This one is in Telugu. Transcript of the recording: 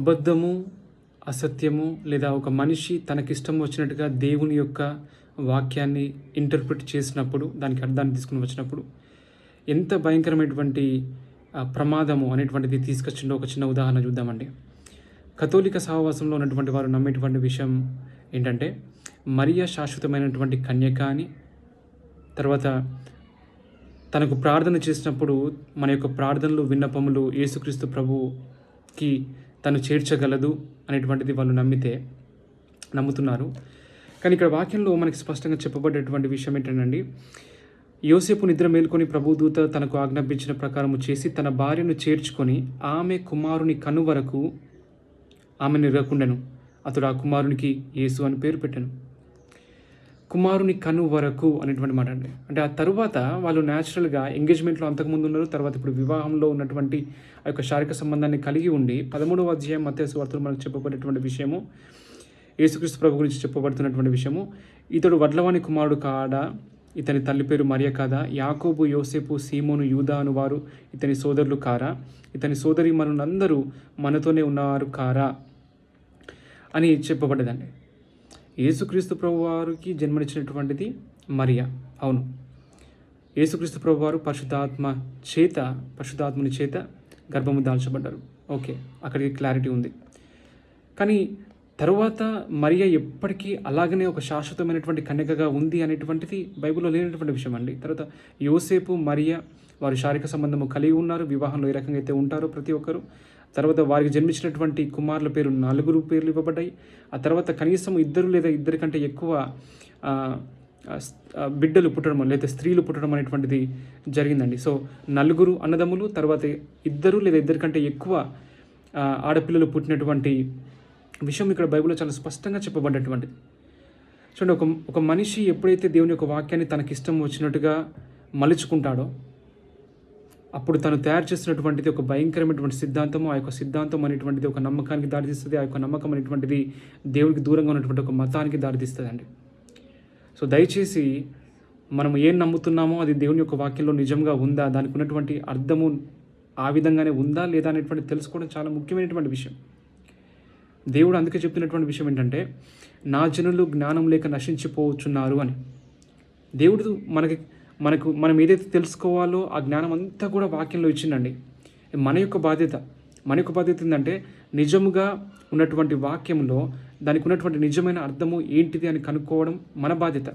అబద్ధము అసత్యము లేదా ఒక మనిషి తనకిష్టం వచ్చినట్టుగా దేవుని యొక్క వాక్యాన్ని ఇంటర్ప్రిట్ చేసినప్పుడు దానికి అర్థాన్ని తీసుకుని వచ్చినప్పుడు ఎంత భయంకరమైనటువంటి ప్రమాదము అనేటువంటిది తీసుకొచ్చిండో ఒక చిన్న ఉదాహరణ చూద్దామండి. కథోలిక సహవాసంలో ఉన్నటువంటి వారు నమ్మేటువంటి విషయం ఏంటంటే మరియా శాశ్వతమైనటువంటి కన్యక అని తర్వాత తనకు ప్రార్థన చేసినప్పుడు మన యొక్క ప్రార్థనలు విన్నపములు యేసుక్రీస్తు ప్రభుకి తను చేర్చగలదు అనేటువంటిది వాళ్ళు నమ్మితే నమ్ముతున్నారు. కానీ ఇక్కడ వాక్యంలో మనకి స్పష్టంగా చెప్పబడేటువంటి విషయం ఏంటండి యోసేపు నిద్ర మేల్కొని ప్రభుదూత తనకు ఆజ్ఞాపించిన ప్రకారము చేసి తన భార్యను చేర్చుకొని ఆమె కుమారుని కను వరకు ఆమెను ఇరకుండెను అతడు ఆ కుమారునికి యేసు అని పేరు పెట్టాను. కుమారుని కను వరకు అనేటువంటి మాట అండి. అంటే ఆ తరువాత వాళ్ళు న్యాచురల్గా ఎంగేజ్మెంట్లో అంతకుముందు ఉన్నారు తర్వాత ఇప్పుడు వివాహంలో ఉన్నటువంటి ఆ యొక్క శారీరక సంబంధాన్ని కలిగి ఉండి పదమూడవ అధ్యాయం మత్స్సు వార్తలు మనకు చెప్పబడేటువంటి విషయము యేసుక్రీస్తు ప్రభు గురించి చెప్పబడుతున్నటువంటి విషయము. ఇతడు వడ్లవాణి కుమారుడు కాడా? ఇతని తల్లి పేరు మరియ కాదా? యాకోబు యోసేపు సీమోను యూదా అను వారు ఇతని సోదరులు కారా? ఇతని సోదరి మనులందరూ మనతోనే ఉన్నవారు కారా? అని చెప్పబడ్డదండి. యేసుక్రీస్తు ప్రభు వారికి జన్మనిచ్చినటువంటిది మరియా. అవును. యేసుక్రీస్తు ప్రభు వారు పరిశుద్ధాత్మ చేత పరిశుద్ధాత్మని చేత గర్భము దాల్చబడ్డారు. ఓకే. అక్కడికి క్లారిటీ ఉంది. కానీ తరువాత మరియా ఎప్పటికీ అలాగనే ఒక శాశ్వతమైనటువంటి కన్యకగా ఉంది అనేటువంటిది బైబిల్లో లేనటువంటి విషయం అండి. తర్వాత యోసేపు మరియా వారు శారీరక సంబంధము కలిగి ఉన్నారు. వివాహంలో ఏ రకంగా అయితే ఉంటారో ప్రతి ఒక్కరు. తర్వాత వారికి జన్మించినటువంటి కుమారుల పేరు నలుగురు పేర్లు ఇవ్వబడ్డాయి. ఆ తర్వాత కనీసం ఇద్దరు లేదా ఇద్దరి కంటే ఎక్కువ బిడ్డలు పుట్టడం లేదా స్త్రీలు పుట్టడం అనేటువంటిది జరిగిందండి. సో నలుగురు అన్నదమ్ములు తర్వాత ఇద్దరు లేదా ఇద్దరి కంటే ఎక్కువ ఆడపిల్లలు పుట్టినటువంటి విషయం ఇక్కడ బైబిల్లో చాలా స్పష్టంగా చెప్పబడ్డటువంటిది చూడండి ఒక ఒక మనిషి ఎప్పుడైతే దేవుని యొక్క వాక్యాన్ని తనకి ఇష్టం వచ్చినట్టుగా మలుచుకుంటాడో అప్పుడు తను తయారు చేసినటువంటిది ఒక భయంకరమైనటువంటి సిద్ధాంతము ఆ యొక్క సిద్ధాంతం అనేటువంటిది ఒక నమ్మకానికి దారితీస్తుంది ఆ యొక్క నమ్మకం అనేటువంటిది దేవునికి దూరంగా ఉన్నటువంటి ఒక మతానికి దారితీస్తుందండి. సో దయచేసి మనం ఏం నమ్ముతున్నామో అది దేవుని యొక్క వాక్యంలో నిజంగా ఉందా దానికి ఉన్నటువంటి అర్థము ఆ విధంగానే ఉందా లేదా అనేటువంటి తెలుసుకోవడం చాలా ముఖ్యమైనటువంటి విషయం. దేవుడు అందుకే చెప్తున్నటువంటి విషయం ఏంటంటే నా జనులు జ్ఞానం లేక నశించిపోవచ్చున్నారు అని. దేవుడు మనకి మనకు మనం ఏదైతే తెలుసుకోవాలో ఆ జ్ఞానం అంతా కూడా వాక్యంలో ఇచ్చిందండి. మన యొక్క బాధ్యత. మన యొక్క బాధ్యత ఏంటంటే నిజముగా ఉన్నటువంటి వాక్యంలో దానికి ఉన్నటువంటి నిజమైన అర్థము ఏంటిది అని కనుక్కోవడం మన బాధ్యత.